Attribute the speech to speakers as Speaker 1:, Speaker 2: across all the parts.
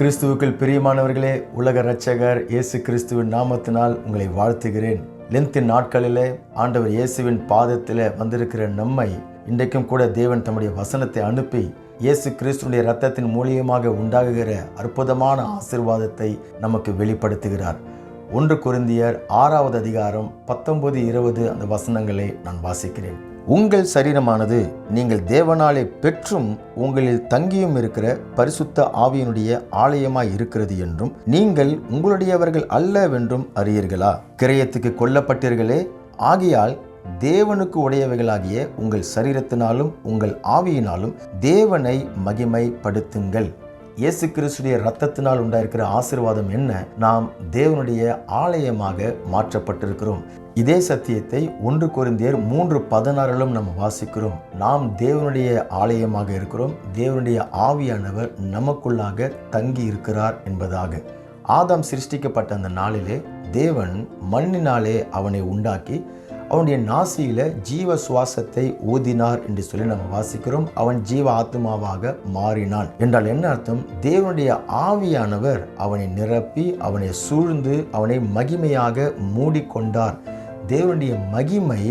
Speaker 1: கிறிஸ்துவுக்குள் பிரியமானவர்களே உலக இரட்சகர் இயேசு கிறிஸ்துவின் நாமத்தினால் உங்களை வாழ்த்துகிறேன். லென்த்தின் நாட்களிலே ஆண்டவர் இயேசுவின் பாதத்தில் வந்திருக்கிற நம்மை இன்றைக்கும் கூட தேவன் தம்முடைய வசனத்தை அனுப்பி இயேசு கிறிஸ்துடைய ரத்தத்தின் மூலியமாக உண்டாகுகிற அற்புதமான ஆசிர்வாதத்தை நமக்கு வெளிப்படுத்துகிறார். ஒன்று குருந்தியர் ஆறாவது அதிகாரம் பத்தொன்பது இருபது அந்த வசனங்களை நான் வாசிக்கிறேன். உங்கள் சரீரமானது நீங்கள் தேவனாலே பெற்றும் உங்களில் தங்கியும் இருக்கிற பரிசுத்த ஆவியினுடைய ஆலயமாய் இருக்கிறது என்றும் நீங்கள் உங்களுடையவர்கள் அல்லவென்றும் அறியீர்களா? கிரயத்துக்கு கொல்லப்பட்டீர்களே ஆகையால் தேவனுக்கு உடையவைகளாகிய உங்கள் சரீரத்தினாலும் உங்கள் ஆவியினாலும் தேவனை மகிமைப்படுத்துங்கள். இயேசு கிறிஸ்துடைய ரத்தத்தினால் உண்டாயிருக்கிற ஆசீர்வாதம் என்ன? நாம் தேவனுடைய ஆலயமாக மாற்றப்பட்டிருக்கிறோம். இதே சத்தியத்தை ஒன்று குருந்தியர் மூன்று பதினாறிலும் நம்ம வாசிக்கிறோம். நாம் தேவனுடைய ஆலயமாக இருக்கிறோம். தேவனுடைய ஆவியானவர் நமக்குள்ளாக தங்கி இருக்கிறார் என்பதாக. ஆதாம் சிருஷ்டிக்கப்பட்ட அந்த நாளிலே தேவன் மண்ணினாலே அவனை உண்டாக்கி அவனுடைய நாசியில ஜீவ சுவாசத்தை ஊதினார் என்று சொல்லி நம்ம வாசிக்கிறோம். அவன் ஜீவ ஆத்மாவாக மாறினான். என்றால் என்ன அர்த்தம்? தேவனுடைய ஆவியானவர் அவனை நிரப்பி அவனை சூழ்ந்து அவனை மகிமையாக மூடிக்கொண்டார். தேவனுடைய மகிமை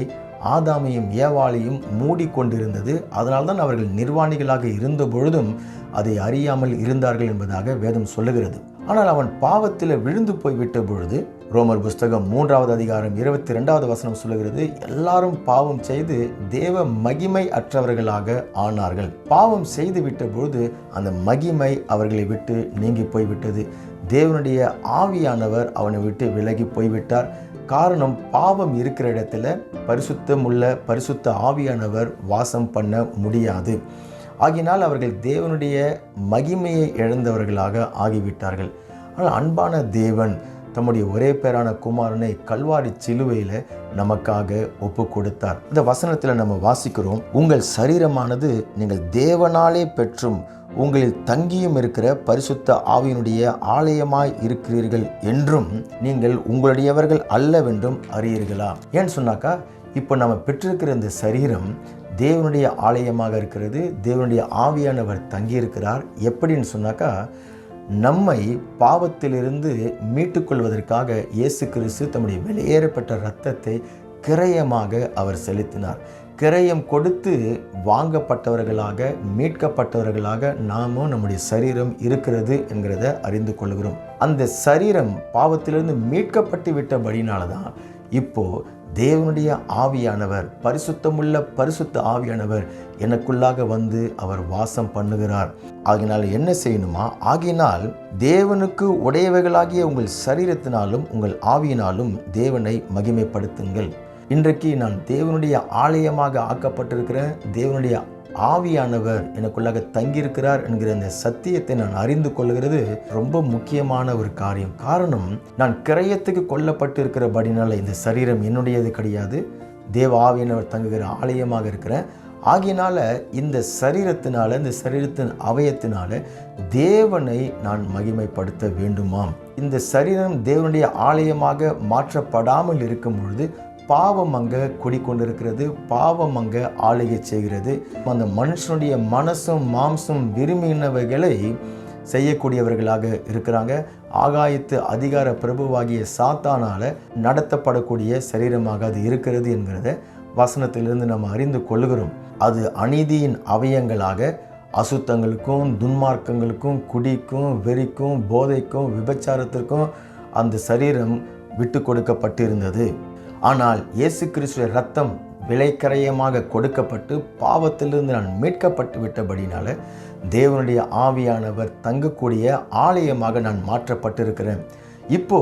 Speaker 1: ஆதாமையும் ஏவாளையும் மூடிக்கொண்டிருந்தது. அதனால்தான் அவர்கள் நிர்வாணிகளாக இருந்த பொழுதும் அதை அறியாமல் இருந்தார்கள் என்பதாக வேதம் சொல்லுகிறது. ஆனால் அவன் பாவத்தில் விழுந்து போய் விட்ட பொழுது ரோமர் புஸ்தகம் மூன்றாவது அதிகாரம் இருபத்தி ரெண்டாவது வசனம் சொல்லுகிறது எல்லாரும் பாவம் செய்து தேவ மகிமை அற்றவர்களாக ஆனார்கள். பாவம் செய்து விட்ட பொழுது அந்த மகிமை அவர்களை விட்டு நீங்கி போய்விட்டது. தேவனுடைய ஆவியானவர் அவனை விட்டு விலகி போய்விட்டார். காரணம் பாவம் இருக்கிற இடத்துல பரிசுத்தம் உள்ள பரிசுத்த ஆவியானவர் வாசம் பண்ண முடியாது. ஆகினால் அவர்கள் தேவனுடைய மகிமையை இழந்தவர்களாக ஆகிவிட்டார்கள். ஆனால் அன்பான தேவன் தம்முடைய ஒரே பேரான குமாரனை கல்வாரி சிலுவையில் நமக்காக ஒப்பு கொடுத்தார் இந்த வசனத்தில் நம்ம வாசிக்கிறோம் உங்கள் சரீரமானது நீங்கள் தேவனாலே பெற்றும் உங்களில் தங்கியும் இருக்கிற பரிசுத்த ஆவியினுடைய ஆலயமாய் இருக்கிறீர்கள் என்றும் நீங்கள் உங்களுடையவர்கள் அல்லவென்றும் அறியீர்களா? ஏன்னு சொன்னாக்கா இப்போ நம்ம பெற்றிருக்கிற இந்த சரீரம் தேவனுடைய ஆலயமாக இருக்கிறது தேவனுடைய ஆவியானவர் தங்கியிருக்கிறார். எப்படின்னு சொன்னாக்கா நம்மை பாவத்திலிருந்து மீட்டுக்கொள்வதற்காக இயேசு கிறிஸ்து தம்முடைய வெளியேறப்பட்ட இரத்தத்தை கிரயமாக அவர் செலுத்தினார். கிரயம் கொடுத்து வாங்கப்பட்டவர்களாக மீட்கப்பட்டவர்களாக நாமும் நம்முடைய சரீரம் இருக்கிறது என்கிறத அறிந்து கொள்கிறோம். அந்த சரீரம் பாவத்திலிருந்து மீட்கப்பட்டு விட்டபடினால தான் இப்போ தேவனுடைய ஆவியானவர் பரிசுத்தமுள்ள பரிசுத்த ஆவியானவர் எனக்குள்ளாக வந்து அவர் வாசம் பண்ணுகிறார். ஆகினால் என்ன செய்யணுமா? ஆகினால் தேவனுக்கு உடையவைகளாகிய உங்கள் சரீரத்தினாலும் உங்கள் ஆவியினாலும் தேவனை மகிமைப்படுத்துங்கள். இன்றைக்கு நான் தேவனுடைய ஆலயமாக ஆக்கப்பட்டிருக்கிறேன். தேவனுடைய ஆவியானவர் எனக்குள்ளாக தங்கியிருக்கிறார் என்கிற அந்த சத்தியத்தை நான் அறிந்து கொள்கிறது. ரொம்ப முக்கியமான ஒரு காரியம். காரணம் நான் கிரயத்துக்கு கொல்லப்பட்டிருக்கிறபடினால இந்த சரீரம் என்னுடையது கிடையாது. தேவ ஆவியானவர் தங்குகிற ஆலயமாக இருக்கிறேன். ஆகியனால இந்த சரீரத்தினால இந்த சரீரத்தின் அவயத்தினால தேவனை நான் மகிமைப்படுத்த வேண்டுமாம். இந்த சரீரம் தேவனுடைய ஆலயமாக மாற்றப்படாமல் இருக்கும் பொழுது பாவம் அங்கே குடிக்கொண்டிருக்கிறது பாவம் அங்கே ஆளுகை செய்கிறது. அந்த மனுஷனுடைய மனசும் மாம்சம் விரும்பினவைகளை செய்யக்கூடியவர்களாக இருக்கிறாங்க. ஆகாயத்து அதிகார பிரபுவாகிய சாத்தானால் நடத்தப்படக்கூடிய சரீரமாக அது இருக்கிறது என்கிறத வசனத்திலிருந்து நம்ம அறிந்து கொள்கிறோம். அது அநீதியின் அவயங்களாக அசுத்தங்களுக்கும் துன்மார்க்கங்களுக்கும் குடிக்கும் வெறிக்கும் போதைக்கும் விபச்சாரத்திற்கும் அந்த சரீரம் விட்டு கொடுக்கப்பட்டிருந்தது. ஆனால் இயேசு கிறிஸ்துவ ரத்தம் விலைக்கரையமாக கொடுக்கப்பட்டு பாவத்திலிருந்து நான் மீட்கப்பட்டு விட்டபடினால தேவனுடைய ஆவியானவர் தங்கக்கூடிய ஆலயமாக நான் மாற்றப்பட்டிருக்கிறேன். இப்போ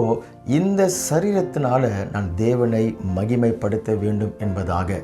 Speaker 1: இந்த சரீரத்தினால நான் தேவனை மகிமைப்படுத்த வேண்டும் என்பதாக.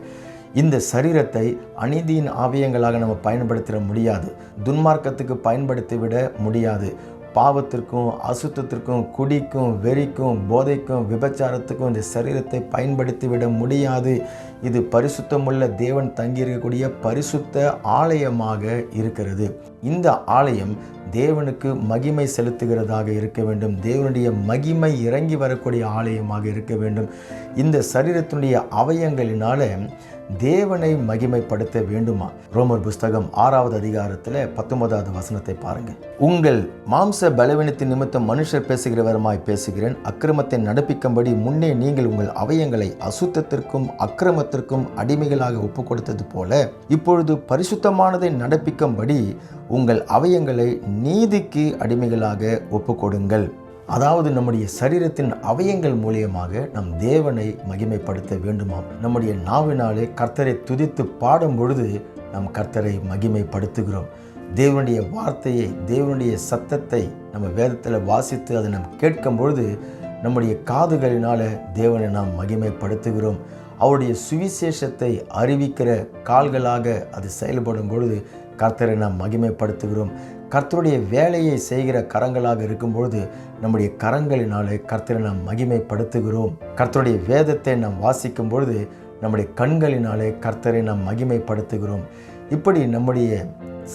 Speaker 1: இந்த சரீரத்தை அநீதியின் ஆவியங்களாக நம்ம பயன்படுத்திட முடியாது. துன்மார்க்கத்துக்கு பயன்படுத்திவிட முடியாது. பாவத்திற்கும் அசுத்தத்திற்கும் குடிக்கும் வெறிக்கும் போதைக்கும் விபச்சாரத்துக்கும் இந்த சரீரத்தை பயன்படுத்தி விட முடியாது. இது பரிசுத்தமுள்ள தேவன் தங்கியிருக்கக்கூடிய பரிசுத்த ஆலயமாக இருக்கிறது. இந்த ஆலயம் தேவனுக்கு மகிமை செலுத்துகிறதாக இருக்க வேண்டும். தேவனுடைய மகிமை இறங்கி வரக்கூடிய ஆலயமாக இருக்க வேண்டும். இந்த சரீரத்தினுடைய அவயங்களினால தேவனை மகிமைப்படுத்த வேண்டுமா? ரோமர் புஸ்தகம் ஆறாவது அதிகாரத்தில் பத்தொன்பதாவது வசனத்தை பாருங்க. உங்கள் மாம்ச பலவீனத்தின் நிமித்தம் மனுஷர் பேசுகிறவருமாய் பேசுகிறேன். அக்கிரமத்தை நடப்பிக்கும்படி முன்னே நீங்கள் உங்கள் அவயங்களை அசுத்தத்திற்கும் அக்கிரமத்திற்கும் அடிமைகளாக ஒப்பு கொடுத்தது போல இப்பொழுது பரிசுத்தமானதை நடப்பிக்கும்படி உங்கள் அவயங்களை நீதிக்கு அடிமைகளாக ஒப்புக்கொடுங்கள். அதாவது நம்முடைய சரீரத்தின் அவயங்கள் மூலியமாக நம் தேவனை மகிமைப்படுத்த வேண்டுமாம். நம்முடைய நாவினாலே கர்த்தரை துதித்து பாடும் பொழுது நம் கர்த்தரை மகிமைப்படுத்துகிறோம். தேவனுடைய வார்த்தையை தேவனுடைய சத்தத்தை நம்ம வேதத்தில் வாசித்து அதை நாம் கேட்கும் பொழுது நம்முடைய காதுகளினால தேவனை நாம் மகிமைப்படுத்துகிறோம். அவருடைய சுவிசேஷத்தை அறிவிக்கிற கால்களாக அது செயல்படும் பொழுது கர்த்தரை நாம் மகிமைப்படுத்துகிறோம். கர்த்தருடைய வேலையை செய்கிற கரங்களாக இருக்கும்பொழுது நம்முடைய கரங்களினாலே கர்த்தரை நாம் மகிமைப்படுத்துகிறோம். கர்த்தருடைய வேதத்தை நாம் வாசிக்கும் பொழுது நம்முடைய கண்களினாலே கர்த்தரை நாம் மகிமைப்படுத்துகிறோம். இப்படி நம்முடைய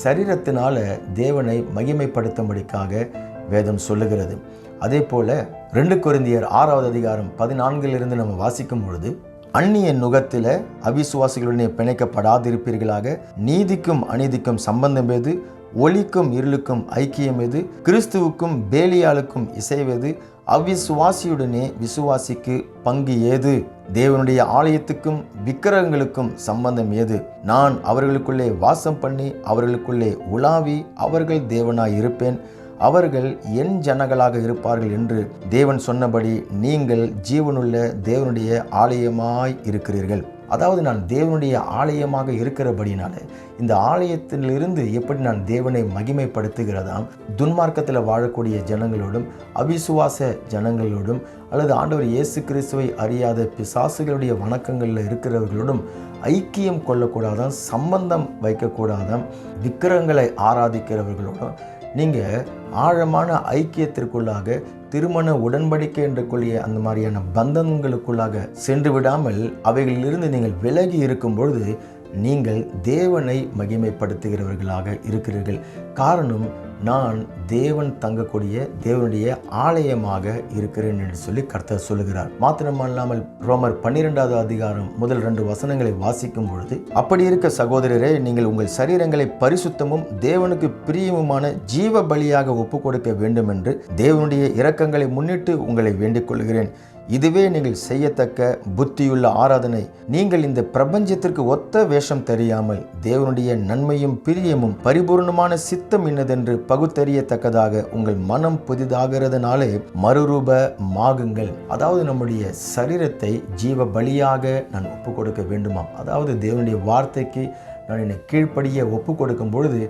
Speaker 1: சரீரத்தினால தேவனை மகிமைப்படுத்தும்படிக்காக வேதம் சொல்லுகிறது. அதே போல ரெண்டு குருந்தியர் ஆறாவது அதிகாரம் பதினான்கிலிருந்து நம்ம வாசிக்கும் பொழுது அந்நிய நுகத்தில் அவிசுவாசிகளுடனே பிணைக்கப்படாதிருப்பீர்களாக நீதிக்கும் அநீதிக்கும் சம்பந்தம் எது? ஒளிக்கும் இருளுக்கும் ஐக்கியம் எது? கிறிஸ்துவுக்கும் பேலியாளுக்கும் இசைவது? அவ்விசுவாசியுடனே விசுவாசிக்கு பங்கு ஏது? தேவனுடைய ஆலயத்துக்கும் விக்கிரகங்களுக்கும் சம்பந்தம் ஏது? நான் அவர்களுக்குள்ளே வாசம் பண்ணி அவர்களுக்குள்ளே உலாவி அவர்கள் தேவனாய் இருப்பேன் அவர்கள் என் ஜனங்களாக இருப்பார்கள் என்று தேவன் சொன்னபடி நீங்கள் ஜீவனுள்ள தேவனுடைய ஆலயமாய் இருக்கிறீர்கள். அதாவது நான் தேவனுடைய ஆலயமாக இருக்கிறபடினால இந்த ஆலயத்திலிருந்து எப்படி நான் தேவனை மகிமைப்படுத்துகிறதாம் துன்மார்க்கத்தில் வாழக்கூடிய ஜனங்களோடும் அவிசுவாச ஜனங்களோடும் அல்லது ஆண்டவர் இயேசு கிறிஸ்துவை அறியாத பிசாசுகளுடைய வணக்கங்களில் இருக்கிறவர்களோடும் ஐக்கியம் கொள்ளக்கூடாதான் சம்பந்தம் வைக்கக்கூடாதான் விக்கிரகங்களை ஆராதிக்கிறவர்களோடும் நீங்கள் ஆழமான ஐக்கியத்திற்குள்ளாக திருமண உடன்படிக்கை என்று கூடிய அந்த மாதிரியான பந்தங்களுக்குள்ளாக சென்று விடாமல் அவைகளிலிருந்து நீங்கள் விலகி இருக்கும் பொழுது நீங்கள் தேவனை மகிமைப்படுத்துகிறவர்களாக இருக்கிறீர்கள். காரணம் நான் தேவன் தங்கக்கூடிய தேவனுடைய ஆலயமாக இருக்கிறேன் என்று சொல்லி கர்த்தர் சொல்லுகிறார். மாத்திரமல்லாமல் ரோமர் பன்னிரெண்டாவது அதிகாரம் முதல் ரெண்டு வசனங்களை வாசிக்கும் பொழுது அப்படி இருக்க சகோதரரே நீங்கள் உங்கள் சரீரங்களை பரிசுத்தமும் தேவனுக்கு பிரியமுமான ஜீவ பலியாக ஒப்பு கொடுக்க வேண்டும் என்று தேவனுடைய இரக்கங்களை முன்னிட்டு உங்களை வேண்டிக் கொள்கிறேன் இதுவே நீங்கள் செய்யத்தக்க புத்தியுள்ள ஆராதனை. நீங்கள் இந்த பிரபஞ்சத்திற்கு ஒத்த வேஷம் தெரியாமல் தேவனுடைய நன்மையும் பிரியமும் பரிபூர்ணமான சித்தம் இன்னதென்று பகுத்தறியத்தக்கதாக உங்கள் மனம் புதிதாகிறதுனாலே மறுரூப மாகுங்கள் அதாவது நம்முடைய சரீரத்தை ஜீவ பலியாக நான் ஒப்பு கொடுக்க வேண்டுமாம். அதாவது தேவனுடைய வார்த்தைக்கு நான் என்னை கீழ்ப்படிய ஒப்பு கொடுக்கும் பொழுது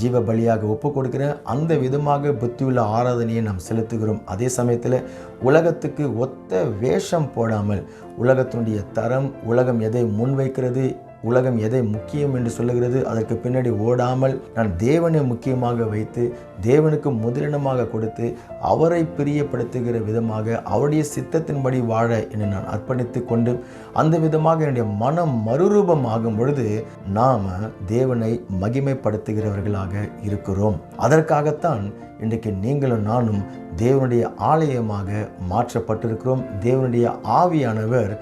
Speaker 1: ஜீவ பலியாக ஒப்பு கொடுக்கிறேன். அந்த விதமாக புத்தியுள்ள ஆராதனையை நாம் செலுத்துகிறோம். அதே சமயத்தில் உலகத்துக்கு ஒத்த வேஷம் போடாமல் உலகத்தினுடைய தரம் உலகம் எதை முன்வைக்கிறது உலகம் எதை முக்கியம் என்று சொல்லுகிறது அதற்கு பின்னாடி ஓடாமல் நான் தேவனை முக்கியமாக வைத்து தேவனுக்கு முதலிடமாக கொடுத்து அவரை பிரியப்படுத்துகிற விதமாக அவருடைய சித்தத்தின்படி வாழ என நான் அர்ப்பணித்து கொண்டு அந்த விதமாக என்னுடைய மனம் மறுரூபம் ஆகும் பொழுது நாம் தேவனை மகிமைப்படுத்துகிறவர்களாக இருக்கிறோம். அதற்காகத்தான் இன்றைக்கு நீங்களும் நானும் தேவனுடைய ஆலயமாக மாற்றப்பட்டிருக்கிறோம். தேவனுடைய ஆவியானவர்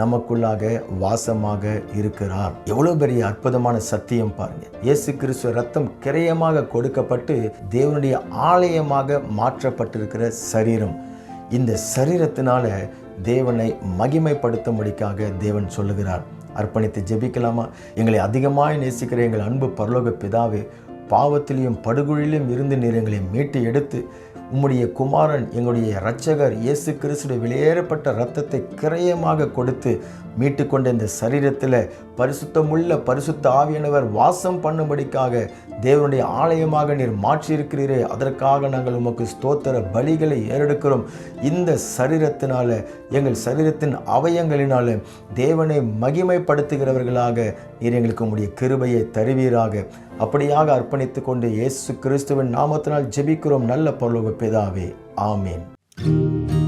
Speaker 1: நமக்குள்ளாக வாசமாக இருக்கிறார். எவ்வளவு பெரிய அற்புதமான சத்தியம் பாருங்க. இயேசு கிறிஸ்துவ ரத்தம் கிரயமாக கொடுக்கப்பட்டு தேவனுடைய ஆலயமாக மாற்றப்பட்டிருக்கிற சரீரம். இந்த சரீரத்தினால தேவனை மகிமைப்படுத்தும்படிக்காக தேவன் சொல்லுகிறார். அர்ப்பணித்து ஜெபிக்கலாமா? எங்களை அதிகமாக நேசிக்கிற எங்கள் அன்பு பரலோக பிதாவே பாவத்திலையும் படுகொழிலும் இருந்து நீர் எங்களை மீட்டு எடுத்து உம்முடைய குமாரன் எங்களுடைய இரட்சகர் இயேசு கிறிஸ்துடைய வெளியேறப்பட்ட இரத்தத்தை கிரயமாக கொடுத்து மீட்டு கொண்ட இந்த சரீரத்தில் பரிசுத்தமுள்ள பரிசுத்த ஆவியானவர் வாசம் பண்ணும்படிக்காக தேவனுடைய ஆலயமாக நீர் மாற்றியிருக்கிறீரே. அதற்காக நாங்கள் உமக்கு ஸ்தோத்திர பலிகளை ஏறெடுக்கிறோம். இந்த சரீரத்தினால எங்கள் சரீரத்தின் அவயங்களினால தேவனை மகிமைப்படுத்துகிறவர்களாக நீர் எங்களுக்கு உங்களுடைய கிருபையை தருவீராக. அப்படியாக அர்ப்பணித்து கொண்டு இயேசு கிறிஸ்துவின் நாமத்தினால் ஜெபிக்கிறோம். நல்ல பரலோக பிதாவே. ஆமேன்.